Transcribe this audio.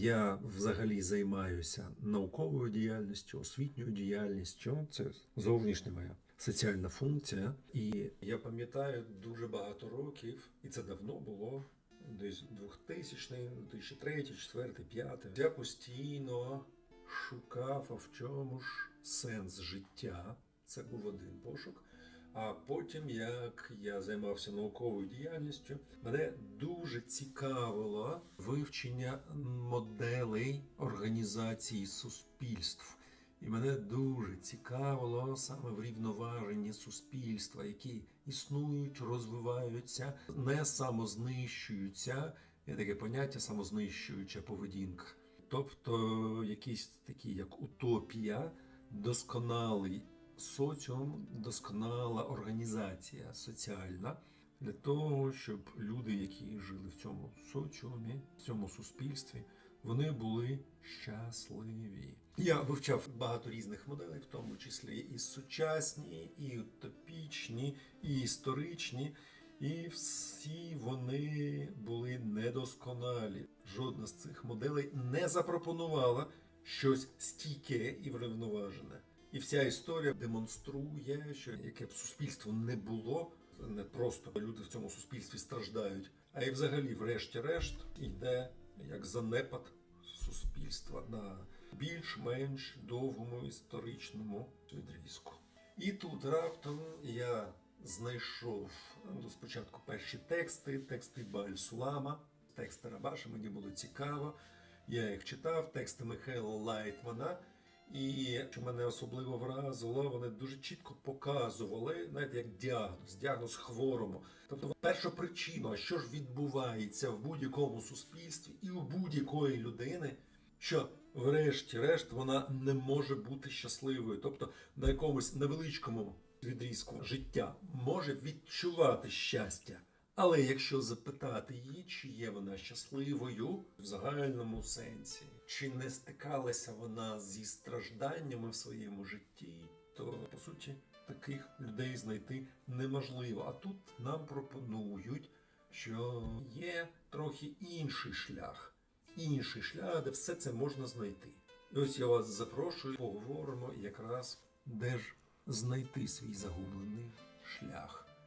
я взагалі займаюся науковою діяльністю, освітньою діяльністю. Це зовнішня моя соціальна функція. І я пам'ятаю дуже багато років, і це давно було. Десь 2000, 2003, 2004, 2005. Я постійно шукав, а в чому ж сенс життя. Це був один пошук. А потім, як я займався науковою діяльністю, мене дуже цікавило вивчення моделей організації суспільств. І мене дуже цікавило саме врівноваження суспільства, які існують, розвиваються, не самознищуються. Є таке поняття самознищуюча поведінка. Тобто якісь такі, як утопія, досконалий соціум, досконала організація соціальна для того, щоб люди, які жили в цьому соціумі, в цьому суспільстві, вони були щасливі. Я вивчав багато різних моделей, в тому числі і сучасні, і утопічні, і історичні. І всі вони були недосконалі. Жодна з цих моделей не запропонувала щось стійке і врівноважене. І вся історія демонструє, що яке б суспільство не було, не просто люди в цьому суспільстві страждають, а й взагалі, врешті-решт, йде як занепад суспільства на більш-менш довгому історичному відрізку. І тут раптом я знайшов ну, спочатку перші тексти, тексти Бальсулама, тексти Рабаша, мені було цікаво. Я їх читав, тексти Михайла Лайтмана. І що мене особливо вразило, вони дуже чітко показували, знаєте, як діагноз, діагноз хворому. Тобто, перша причина, що ж відбувається в будь-якому суспільстві і у будь-якої людини, що врешті-решт вона не може бути щасливою, тобто на якомусь невеличкому відрізку життя може відчувати щастя. Але якщо запитати її, чи є вона щасливою в загальному сенсі, чи не стикалася вона зі стражданнями в своєму житті, то по суті таких людей знайти неможливо. А тут нам пропонують, що є трохи інший шлях, інший шлях, де все це можна знайти. І ось я вас запрошую, поговоримо якраз де ж знайти свій загублений шлях.